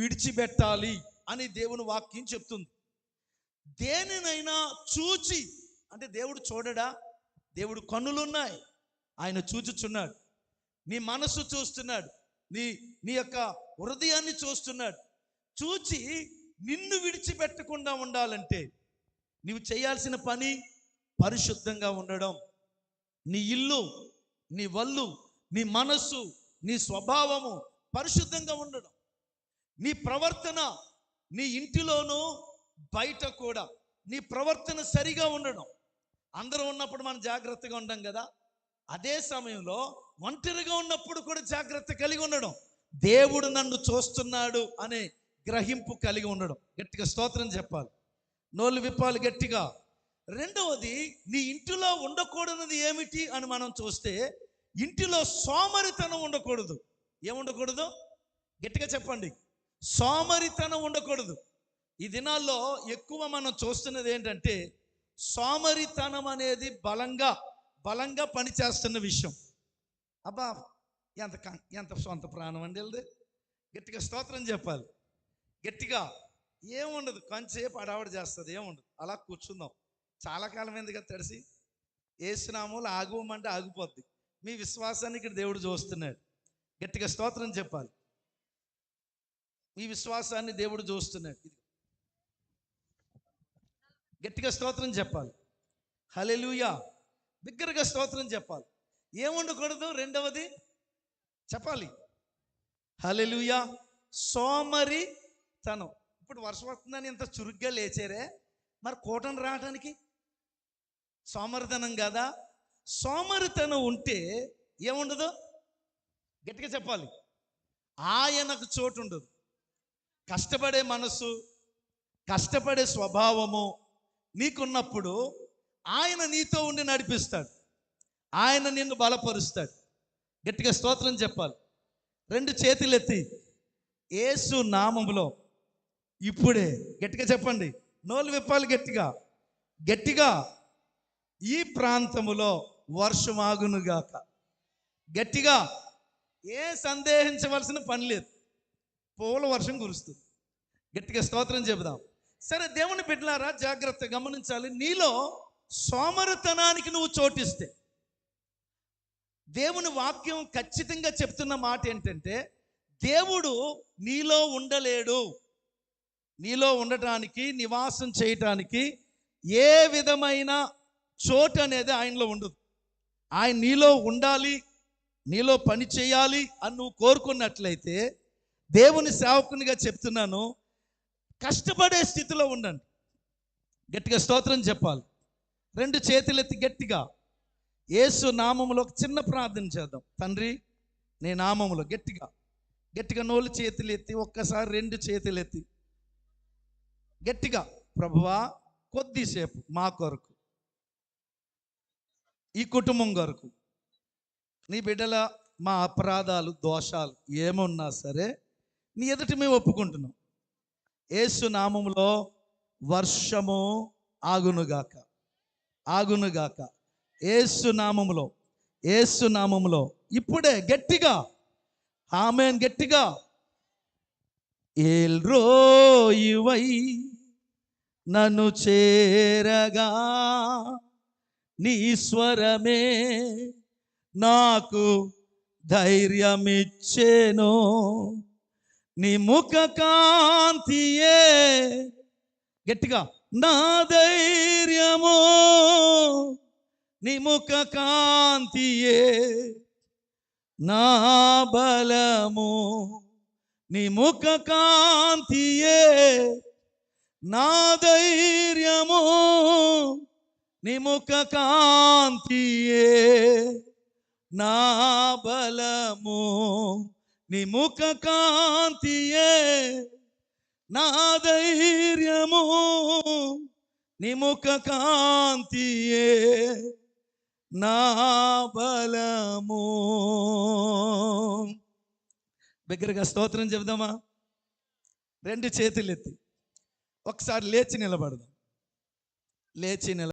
విడిచిపెట్టాలి అని దేవుని వాక్యం చెప్తుంది. దేనినైనా చూచి అంటే దేవుడు చూడడా? దేవుడు కన్నులున్నాయి. ఆయన చూచుచున్నాడు. నీ మనస్సు చూస్తున్నాడు. నీ నీ యొక్క హృదయాన్ని చూస్తున్నాడు. చూచి నిన్ను విడిచిపెట్టకుండా ఉండాలంటే నీవు చేయాల్సిన పని పరిశుద్ధంగా ఉండడం. నీ ఇల్లు నీ వల్లు నీ మనస్సు నీ స్వభావము పరిశుద్ధంగా ఉండడం. నీ ప్రవర్తన నీ ఇంటిలోనూ బయట కూడా నీ ప్రవర్తన సరిగా ఉండడం. అందరూ ఉన్నప్పుడు మనం జాగ్రత్తగా ఉండం కదా. అదే సమయంలో ఒంటరిగా ఉన్నప్పుడు కూడా జాగ్రత్త కలిగి ఉండడం. దేవుడు నన్ను చూస్తున్నాడు అనే గ్రహింపు కలిగి ఉండడం. గట్టిగా స్తోత్రం చెప్పాలి. నోళ్ళు విప్పాలి గట్టిగా. రెండవది నీ ఇంటిలో ఉండకూడనిది ఏమిటి అని మనం చూస్తే ఇంటిలో సోమరితనం ఉండకూడదు. ఏముండకూడదు? గట్టిగా చెప్పండి. సోమరితనం ఉండకూడదు. ఈ దినాల్లో ఎక్కువ మనం చూస్తున్నది ఏంటంటే సోమరితనం అనేది బలంగా బలంగా పనిచేస్తున్న విషయం. అబ్బా ఎంత కం- ఎంత సొంత ప్రాణం అండి వెళ్ళదు. గట్టిగా స్తోత్రం చెప్పాలి. గట్టిగా ఏముండదు కొంచెంసేపు అడావడి చేస్తుంది ఏముండదు. అలా కూర్చుందాం. చాలా కాలం ఎందుకు తడిసి. ఏసునామూలు ఆగుమంటే ఆగిపోద్ది. మీ విశ్వాసాన్ని ఇక్కడ దేవుడు చూస్తున్నాడు. గట్టిగా స్తోత్రం చెప్పాలి. ఈ విశ్వాసాన్ని దేవుడు చూస్తున్నాడు. ఇది. గట్టిగా స్తోత్రం చెప్పాలి. హలెలుయా బిగ్గరగా స్తోత్రం చెప్పాలి. ఏముండకూడదు రెండవది చెప్పాలి. హలెలుయా సోమరి తనం ఇప్పుడు వర్షం వస్తుందని ఇంత చురుగ్గా లేచారే. మరి కోటను రావడానికి సోమరితనం కదా? సోమరితనం ఉంటే ఏముండదు గట్టిగా చెప్పాలి. ఆయనకు చోటు ఉండదు. కష్టపడే మనసు కష్టపడే స్వభావము నీకున్నప్పుడు ఆయన నీతో ఉండి నడిపిస్తాడు. ఆయన నిన్ను బలపరుస్తాడు. గట్టిగా స్తోత్రం చెప్పాలి. రెండు చేతులు ఎత్తి ఏసు నామములో ఇప్పుడే గట్టిగా చెప్పండి. నోలు విప్పాలి గట్టిగా. గట్టిగా ఈ ప్రాంతములో వర్షమాగునుగాక గట్టిగా ఏ సందేహించవలసిన పని లేదు. పూల వర్షం కురుస్తుంది. గట్టిగా స్తోత్రం చెబుదాం. సరే దేవుని బిడ్డలారా జాగ్రత్త గమనించాలి. నీలో సోమరితనానికి నువ్వు చోటిస్తే దేవుని వాక్యం ఖచ్చితంగా చెప్తున్న మాట ఏంటంటే దేవుడు నీలో ఉండలేడు. నీలో ఉండటానికి నివాసం చేయటానికి ఏ విధమైన చోటు అనేది ఆయనలో ఉండదు. ఆయన నీలో ఉండాలి నీలో పని చేయాలి అని నువ్వు కోరుకున్నట్లయితే దేవుని సేవకునిగా చెప్తున్నాను కష్టపడే స్థితిలో ఉండండి. గట్టిగా స్తోత్రం చెప్పాలి. రెండు చేతులెత్తి గట్టిగా యేసు నామములో ఒక చిన్న ప్రార్థన చేద్దాం. తండ్రి నీ నామములో గట్టిగా గట్టిగా నోలు చేతులు ఎత్తి ఒక్కసారి రెండు చేతులు ఎత్తి గట్టిగా ప్రభువా కొద్దిసేపు మా కొరకు ఈ కుటుంబం కొరకు నీ బిడ్డల మా అపరాధాలు దోషాలు ఏమున్నా సరే నీ ఎదుటి మేము ఒప్పుకుంటున్నాం. ఏసు నామములో వర్షము ఆగునుగాక. ఆగునుగాక. ఏసు నామములో ఏసు నామములో ఇప్పుడే గట్టిగా ఆమెన్ గట్టిగా. ఏల్రోయువై నన్ను చేరగా నీ స్వరమే నాకు ధైర్యమిచ్చేను. నీ ముఖ కాంతియే. గట్టిగా నా ధైర్యమో నీ ముఖ కాంతియే. నా బలము నీ ముఖ కాంతియే. నా ధైర్యము నీ ముఖ కాంతియే. నా బలము నీ ముఖ కాంతియే నా ధైర్యము. నీ ముఖ కాంతియే నా బలము. దగ్గరగా స్తోత్రం చెబుదామా? రెండు చేతులు ఎత్తి ఒకసారి లేచి నిలబడదాం. లేచి నిల